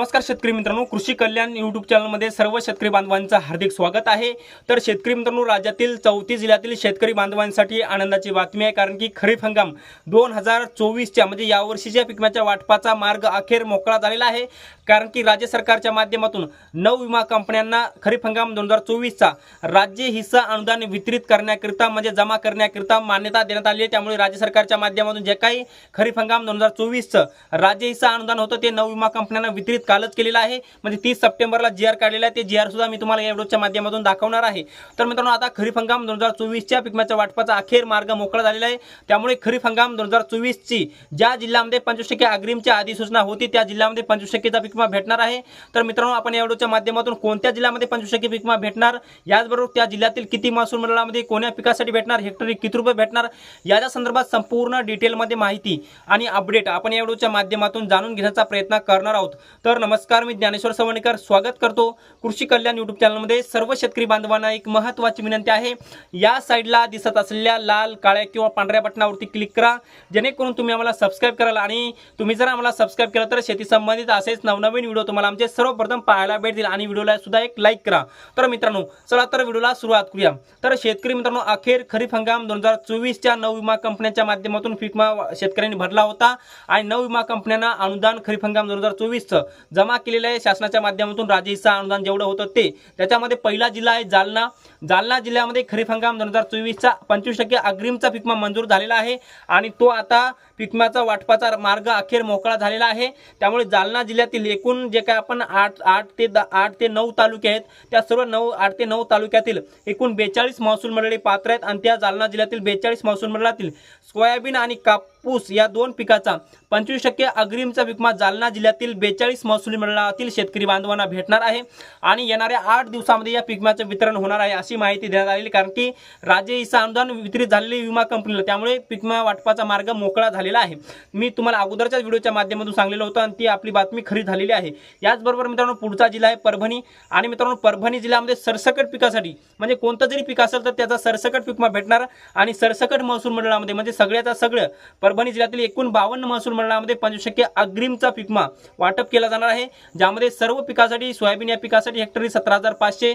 नमस्कार शेतकरी मित्रांनो कृषी कल्याण यूट्यूब चॅनलमध्ये सर्व शेतकरी बांधवांचं हार्दिक स्वागत आहे. तर शेतकरी मित्रांनो राज्यातील चौतीस जिल्ह्यातील शेतकरी बांधवांसाठी आनंदाची बातमी आहे कारण की खरीप हंगाम दोन हजार चोवीसच्या म्हणजे यावर्षीच्या पिकम्याच्या वाटपाचा मार्ग अखेर मोकळा झालेला आहे. कारण की राज्य सरकारच्या माध्यमातून नऊ विमा कंपन्यांना खरीप हंगाम दोन हजार चोवीसचा राज्य हिस्सा अनुदान वितरित करण्याकरिता म्हणजे जमा करण्याकरिता मान्यता देण्यात आली आहे. त्यामुळे राज्य सरकारच्या माध्यमातून जे काही खरीप हंगाम दोन हजार चोवीसचं राज्य हिस्सा अनुदान होतं ते नऊ विमा कंपन्यांना वितरित कालच केलेलं आहे. म्हणजे तीस सप्टेंबरला जी आर काढलेला आहे. ते जी आर सुद्धा मी तुम्हाला या व्हिडिओच्या माध्यमातून दाखवणार आहे. तर मित्रांनो आता खरीप हंगाम दोन हजार चोवीसच्या पिकमाच्या वाटपाचा अखेर मार्ग मोकळा झालेला आहे. त्यामुळे खरीप हंगाम दोन हजार चोवीसची ज्या जिल्ह्यामध्ये पंचवीस टक्के अग्रिमची अधिसूचना होती त्या जिल्ह्यामध्ये पंचवीस टक्केचा पिकमा भेटणार आहे. तर मित्रांनो आपण या व्हिडिओच्या माध्यमातून कोणत्या जिल्ह्यामध्ये पंचवीस टक्के पिकमा भेटणार? याचबरोबर त्या जिल्ह्यातील किती महसूल मंडळामध्ये कोण्या पिकासाठी भेटणार? हेक्टरी किती रुपये भेटणार? याच्या संदर्भात संपूर्ण डिटेलमध्ये माहिती आणि अपडेट आपण या व्हिडिओच्या माध्यमातून जाणून घेण्याचा प्रयत्न करणार आहोत. तर नमस्कार मी ज्ञानेश्वर सवणेकर. स्वागत करतो कृषी कल्याण यूट्यूब चॅनलमध्ये सर्व शेतकरी बांधवांना एक महत्त्वाची विनंती आहे. या साईडला दिसत असलेल्या लाल काळ्या किंवा पांढऱ्या बटनावरती क्लिक करा. जेणेकरून तुम्ही आम्हाला सबस्क्राईब कराल आणि तुम्ही जर आम्हाला सबस्क्राईब केलं तर शेती संबंधित असेच नवनवीन व्हिडिओ तुम्हाला आमचे सर्वप्रथम पाहायला भेटतील आणि व्हिडिओला सुद्धा एक लाईक करा. तर मित्रांनो चला तर व्हिडिओला सुरुवात करूया. तर शेतकरी मित्रांनो अखेर खरीप हंगाम दोन हजार चोवीसच्या नऊ विमा कंपन्यांच्या माध्यमातून फिकमा शेतकऱ्यांनी भरला होता. आणि नऊ विमा कंपन्यांना अनुदान खरीप हंगाम दोन हजार चोवीसचं. जमा केलेलं आहे. शासनाच्या माध्यमातून राज्य हिस्सा अनुदान जेवढं होतं ते. त्याच्यामध्ये पहिला जिल्हा आहे जालना. जालना जिल्ह्यामध्ये खरीप हंगाम दोन हजार चोवीसचा पंचवीस टक्के अग्रिमचा पिकमा मंजूर झालेला आहे आणि तो आता पिकमाचा वाटपाचा मार्ग अखेर मोकळा झालेला आहे. त्यामुळे जालना जिल्ह्यातील एकूण जे काय आपण आठ आठ ते द आठ ते नऊ तालुके आहेत त्या सर्व नऊ आठ ते नऊ तालुक्यातील एकूण बेचाळीस महसूल मंडळे पात्र आहेत आणि त्या जालना जिल्ह्यातील बेचाळीस महसूल मंडळातील सोयाबीन आणि काप कापूस या दोन पिकाचा पंचवीस टक्के अग्रिमचा विकमा जालना जिल्ह्यातील बेचाळीस महसुली मंडळातील शेतकरी बांधवांना भेटणार आहे आणि येणाऱ्या आठ दिवसामध्ये या पिकम्याचं वितरण होणार आहे अशी माहिती देण्यात आलेली कारण की राज्य हिस्सा अनुदान वितरित झालेली विमा कंपनीला त्यामुळे पिकमा वाटपाचा मार्ग मोकळा झालेला आहे. मी तुम्हाला अगोदरच्याच व्हिडिओच्या माध्यमातून सांगलेलं होतं आणि ती आपली बातमी खरी झालेली आहे. याचबरोबर मित्रांनो पुढचा जिल्हा आहे परभणी आणि मित्रांनो परभणी जिल्ह्यामध्ये सरसकट पिकासाठी म्हणजे कोणतं जरी पीक असेल तर त्याचा सरसकट पिकमा भेटणार आणि सरसकट महसूल मंडळामध्ये म्हणजे सगळ्याचा सगळं परभणी जिल्ह्यातील एकूण बावन्न महसूल मंडळामध्ये पंचवीस टक्के अग्रिमचा पिकमा वाटप केला जाणार आहे. ज्यामध्ये सर्व पिकासाठी सोयाबीन या पिकासाठी हेक्टरी सतरा हजार पाचशे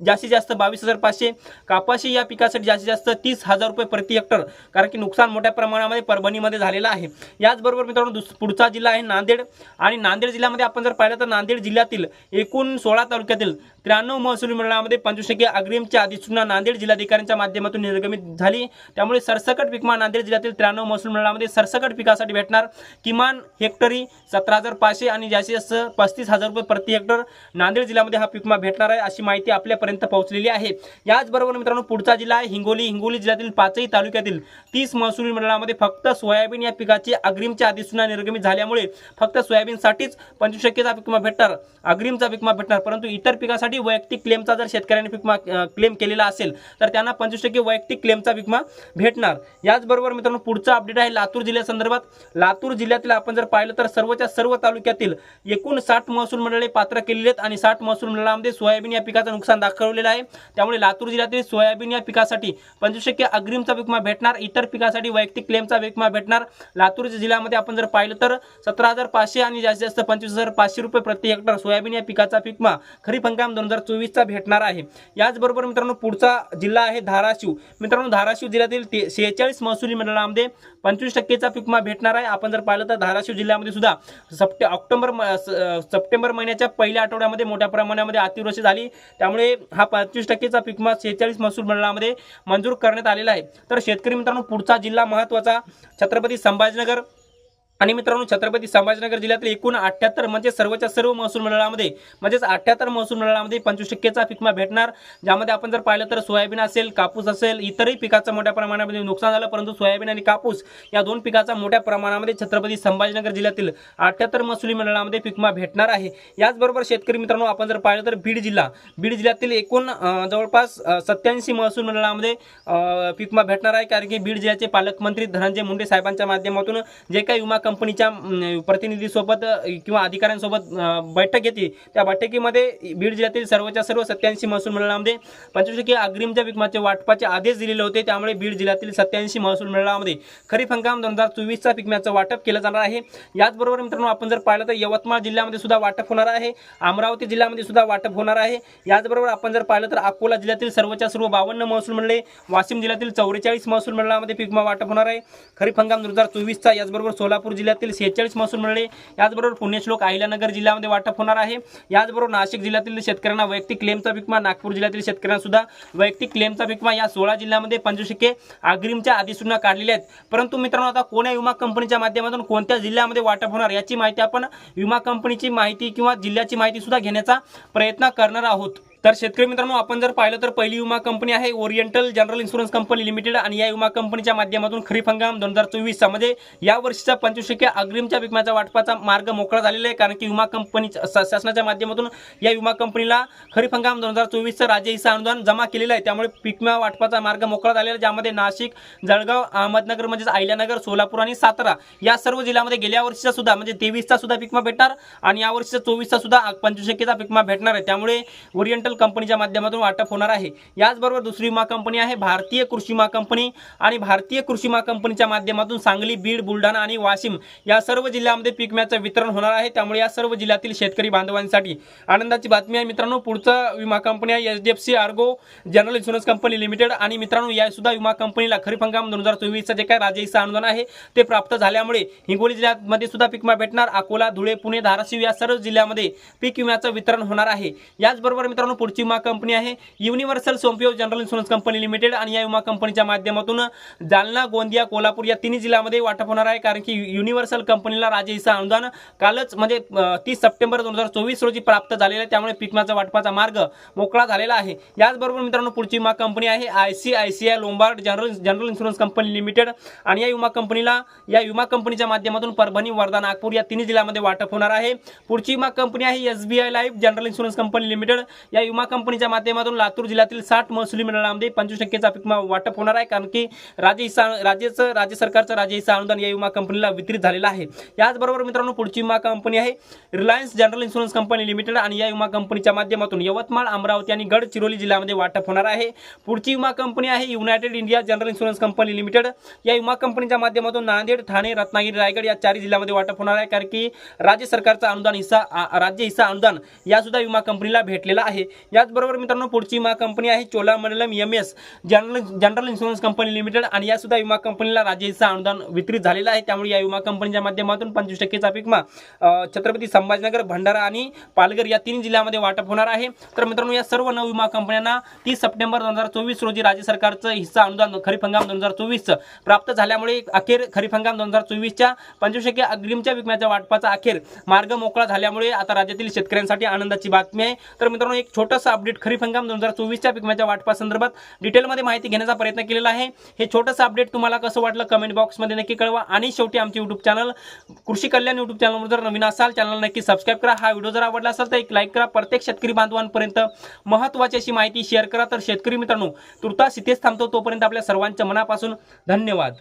जास्तीत जास्त बावीस हजार पाचशे कापाशी या पिकासाठी जास्तीत जास्त तीस हजार रुपये प्रति हेक्टर कारण की नुकसान मोठ्या प्रमाणामध्ये परभणीमध्ये झालेलं आहे. याचबरोबर मित्रांनो दुस पुढचा जिल्हा आहे नांदेड आणि नांदेड जिल्ह्यामध्ये आपण जर पाहिलं तर नांदेड जिल्ह्यातील एकूण सोळा तालुक्यातील त्र्याण्णव महसूल मंडळामध्ये पंचवीस टक्के अग्रिमची अधिसूचना नांदेड जिल्हाधिकाऱ्यांच्या माध्यमातून निर्गमित झाली. त्यामुळे सरसकट पिकमा नांदेड जिल्ह्यातील त्र्याण्णव महसूल मंडळामध्ये सरसकट पिकासाठी भेटणार किमान हेक्टरी सतरा हजार पाचशे आणि जास्तीत जास्त पस्तीस हजार रुपये प्रति हेक्टर नांदेड जिल्ह्यामध्ये हा पिकमा भेटणार आहे अशी माहिती आपल्या पर्यंत पोहोचलेली आहे. याचबरोबर मित्रांनो पुढचा जिल्हा आहे हिंगोली. हिंगोली जिल्ह्यातील पाचही तालुक्यातील तीस महसूल मंडळामध्ये फक्त सोयाबीन या पिकाची अग्रिमची अधिसूचना निर्गमित झाल्यामुळे फक्त सोयाबीनसाठीच पंचवीस टक्केचा पिकमा भेटणार अग्रिमचा पिकमा भेटणार. परंतु इतर पिकासाठी वैयक्तिक क्लेमचा जर शेतकऱ्यांनी पिकमा क्लेम केलेला असेल तर त्यांना पंचवीस टक्के वैयक्तिक क्लेमचा पिकमा भेटणार. याचबरोबर मित्रांनो पुढचा अपडेट आहे लातूर जिल्ह्यासंदर्भात लातूर जिल्ह्यातील आपण जर पाहिलं तर सर्वच्या सर्व तालुक्यातील एकूण साठ महसूल मंडळे पात्र केलेली आहेत आणि साठ महसूल मंडळामध्ये सोयाबीन या पिकाचं नुकसान दाखवलेलं आहे. त्यामुळे लातूर जिल्ह्यातील सोयाबीन या पिकासाठी पंचवीस टक्के अग्रिमचा पिकमा भेटणार. इतर पिकासाठी वैयक्तिक क्लेमचा पिकमा भेटणार. लातूर जिल्ह्यामध्ये आपण जर पाहिलं तर सतरा हजार पाचशे आणि जास्तीत जास्त पंचवीस हजार पाचशे रुपये प्रति हेक्टर सोयाबीन या पिकाचा पिकमा खरीप हंगाम दोन हजार चोवीसचा भेटणार आहे. याचबरोबर मित्रांनो पुढचा जिल्हा आहे धाराशिव. मित्रांनो धाराशिव जिल्ह्यातील ते शेहेचाळीस महसुली मंडळामध्ये पंचवीस टक्केचा पिकमा भेटणार आहे. आपण जर पाहिलं तर धाराशिव जिल्ह्यामध्ये सुद्धा सप्टे ऑक्टोबर म- स- सप्टेंबर महिन्याच्या पहिल्या आठवड्यामध्ये मोठ्या प्रमाणामध्ये अतिवृष्टी झाली. त्यामुळे हा पंचवीस टक्केचा पिकमा शेहेचाळीस महसूल मंडळामध्ये मंजूर करण्यात आलेला आहे. तर शेतकरी मित्रांनो पुढचा जिल्हा महत्त्वाचा छत्रपती संभाजीनगर. आणि मित्रांनो छत्रपती संभाजीनगर जिल्ह्यातील एकूण अठ्ठ्याहत्तर म्हणजे सर्वच्या सर्व महसूल मंडळामध्ये म्हणजेच अठ्ठ्याहत्तर महसूल मंडळामध्ये पंचवीस टक्केचा पिकमा भेटणार. ज्यामध्ये आपण जर पाहिलं तर सोयाबीन असेल कापूस असेल इतरही पिकाचं मोठ्या प्रमाणामध्ये नुकसान झालं परंतु सोयाबीन आणि कापूस या दोन पिकाचा मोठ्या प्रमाणामध्ये छत्रपती संभाजीनगर जिल्ह्यातील अठ्ठ्याहत्तर महसुली मंडळामध्ये पिकमा भेटणार आहे. याचबरोबर शेतकरी मित्रांनो आपण जर पाहिलं तर बीड जिल्हा बीड जिल्ह्यातील एकूण जवळपास सत्याऐंशी महसूल मंडळामध्ये पिकमा भेटणार आहे. कारण की बीड जिल्ह्याचे पालकमंत्री धनंजय मुंडे साहेबांच्या माध्यमातून जे काही विमा कंपनीच्या प्रतिनिधीसोबत किंवा अधिकाऱ्यांसोबत बैठक घेतली. त्या बैठकीमध्ये बीड जिल्ह्यातील सर्वच्या सर्व सत्याऐंशी महसूल मंडळामध्ये म्हणजे पंचवीस टक्के अग्रिमच्या पिकमाचे वाटपाचे आदेश दिलेले होते त्यामुळे बीड जिल्ह्यातील सत्याऐंशी महसूल मंडळामध्ये खरीप हंगाम दोन हजार चोवीसचा पिकम्याचं वाटप केलं जाणार आहे. याचबरोबर मित्रांनो आपण जर पाहिलं तर यवतमाळ जिल्ह्यामध्ये सुद्धा वाटप होणार आहे. अमरावती जिल्ह्यामध्ये सुद्धा वाटप होणार आहे. याचबरोबर आपण जर पाहिलं तर अकोला जिल्ह्यातील सर्वच्या सर्व बावन्न महसूल मंडळे वाशिम जिल्ह्यातील चौवेचाळीस महसूल मंडळामध्ये पिकमा वाटप होणार आहे. खरीप हंगाम दोन हजार चोवीसचा याचबरोबर सोलापूर जिल्ह्यातील सेहेचाळीस महसूल मंडळे याचबरोबर पुणे श्लोक अहिल्यानगर जिल्ह्यामध्ये वाटप होणार आहे. याचबरोबर नाशिक जिल्ह्यातील शेतकऱ्यांना वैयक्तिक क्लेमचा विकमा नागपूर जिल्ह्यातील शेतकऱ्यांना सुद्धा वैयक्तिक क्लेमचा विकमा या सोळा जिल्ह्यामध्ये पंचवीस टक्के अग्रिमच्या अधिसूचना काढलेल्या आहेत. परंतु मित्रांनो आता कोण्या विमा कंपनीच्या माध्यमातून कोणत्या जिल्ह्यामध्ये वाटप होणार याची माहिती आपण विमा कंपनीची माहिती किंवा जिल्ह्याची माहिती सुद्धा घेण्याचा प्रयत्न करणार आहोत. तर शेतकरी मित्रांनो आपण जर पाहिलं तर पहिली विमा कंपनी आहे Oriental general insurance company limited आणि या विमा कंपनीच्या माध्यमातून खरीप हंगाम दोन हजार चोवीसच्या म्हणजे या वर्षीचा पंचवीस टक्के अग्रिमच्या विकम्याचा वाटपाचा मार्ग मोकळा झालेला आहे. कारण की विमा कंपनी शासनाच्या माध्यमातून या विमा कंपनीला खरीप हंगाम दोन हजार चोवीसचं राज्य हिस्सा अनुदान जमा केलेलं आहे. त्यामुळे पिकमा वाटपाचा मार्ग मोकळा झालेला आहे ज्यामध्ये नाशिक जळगाव अहमदनगर म्हणजेच अहिल्यानगर सोलापूर आणि सातारा या सर्व जिल्ह्यामध्ये गेल्या वर्षीचा सुद्धा म्हणजे तेवीसचा सुद्धा पिकमा भेटणार आणि या वर्षीचा चोवीसचा सुद्धा पंचवीस टक्केचा पिकमा भेटणार आहे. त्यामुळे ओरिएंटल कंपनीच्या माध्यमातून वाटप होणार आहे. याचबरोबर दुसरी विमा कंपनी आहे भारतीय कृषी विमा कंपनी आणि भारतीय कृषी विमा कंपनीच्या माध्यमातून सांगली बीड बुलढाणा आणि वाशिम या सर्व जिल्ह्यामध्ये पीक विम्याचं वितरण होणार आहे. त्यामुळे या सर्व जिल्ह्यातील शेतकरी बांधवांसाठी आनंदाची बातमी आहे. मित्रांनो पुढचा विमा कंपनी आहे H D F C Ergo general insurance company limited आणि मित्रांनो या सुद्धा विमा कंपनीला खरीप हंगाम दोन हजार चोवीसचं जे काय राजेचं अनुदान आहे ते प्राप्त झाल्यामुळे हिंगोली जिल्ह्यामध्ये सुद्धा पीक विमा भेटणार. अकोला धुळे पुणे धाराशिव या सर्व जिल्ह्यामध्ये पीक विम्याचं वितरण होणार आहे. याचबरोबर मित्रांनो पुढची विमा कंपनी आहे. Universal Sompo general insurance company limited आणि या विमा कंपनीच्या माध्यमातून जालना गोंदिया कोल्हापूर या तिन्ही जिल्ह्यामध्ये वाटप होणार आहे. कारण की युनिव्हर्सल कंपनीला राजे हिस्सा अनुदान कालच म्हणजे तीस सप्टेंबर दोन हजार चोवीस रोजी प्राप्त झालेलं आहे. त्यामुळे पिकमाचा वाटपाचा मार्ग मोकळा झालेला आहे. याचबरोबर मित्रांनो पुढची विमा कंपनी आहे I C I C I Lombard general general insurance company limited आणि या विमा कंपनीला या विमा कंपनीच्या माध्यमातून परभणी वर्धा नागपूर या तिन्ही जिल्ह्यामध्ये वाटप होणार आहे. पुढची विमा कंपनी आहे S B I life general insurance company limited. या विमा कंपनीच्या माध्यमातून लातूर जिल्ह्यातील साठ महसुली मंडळामध्ये पंचवीस टक्केचा विमा वाटप होणार आहे. कारण की राज्य हिस्सा राज्याचं राज्य सरकारचं राज्य हिस्सा अनुदान या विमा कंपनीला वितरित झालेलं आहे. याचबरोबर मित्रांनो पुढची विमा कंपनी आहे Reliance general insurance company limited आणि या विमा कंपनीच्या माध्यमातून यवतमाळ अमरावती आणि गडचिरोली जिल्ह्यामध्ये वाटप होणार आहे. पुढची विमा कंपनी आहे United India general insurance company limited या विमा कंपनीच्या माध्यमातून नांदेड ठाणे रत्नागिरी रायगड या चारही जिल्ह्यामध्ये वाटप होणार आहे. कारण की राज्य सरकारचा अनुदान हिस्सा राज्य हिस्सा अनुदान या सुद्धा विमा कंपनीला भेटलेला आहे. याचबरोबर मित्रांनो पुढची विमा कंपनी आहे Cholamandalam M S general general insurance company limited आणि या सुद्धा विमा कंपनीला राज्य हिस्सा अनुदान वितरित झालेलं आहे. त्यामुळे या विमा कंपनीच्या माध्यमातून पंचवीस टक्केचा विमा छत्रपती संभाजीनगर भंडारा आणि पालघर या तीन जिल्ह्यामध्ये वाटप होणार आहे. तर मित्रांनो या सर्व नऊ विमा कंपन्यांना तीस सप्टेंबर दोन हजार चोवीस रोजी राज्य सरकारचं हिस्सा अनुदान खरीप हंगाम दोन हजार चोवीसचं प्राप्त झाल्यामुळे अखेर खरीप हंगाम दोन हजार चोवीसच्या पंचवीस टक्के अग्रिमच्या विकण्याच्या वाटपाचा अखेर मार्ग मोकळा झाल्यामुळे आता राज्यातील शेतकऱ्यांसाठी आनंदाची बातमी आहे. तर मित्रांनो एक छोटंसं अपडेट खरीप हंगाम दोन हजार चोवीसच्या पिकम्याच्या वाटपासंदर्भात डिटेलमध्ये माहिती घेण्याचा प्रयत्न केलेला आहे. हे छोटंसं अपडेट तुम्हाला कसं वाटलं कमेंट बॉक्समध्ये नक्की कळवा. आणि शेवटी आमचे यूट्यूब चॅनल कृषी कल्याण यूट्यूब चॅनलवर जर नवीन असाल चॅनल नक्की सबस्क्राईब करा. हा व्हिडिओ जर आवडला असेल तर एक लाईक करा. प्रत्येक शेतकरी बांधवांपर्यंत महत्त्वाची अशी माहिती शेअर करा. तर शेतकरी मित्रांनो तुर्तास इथेच थांबतो. तोपर्यंत आपल्या सर्वांच्या मनापासून धन्यवाद.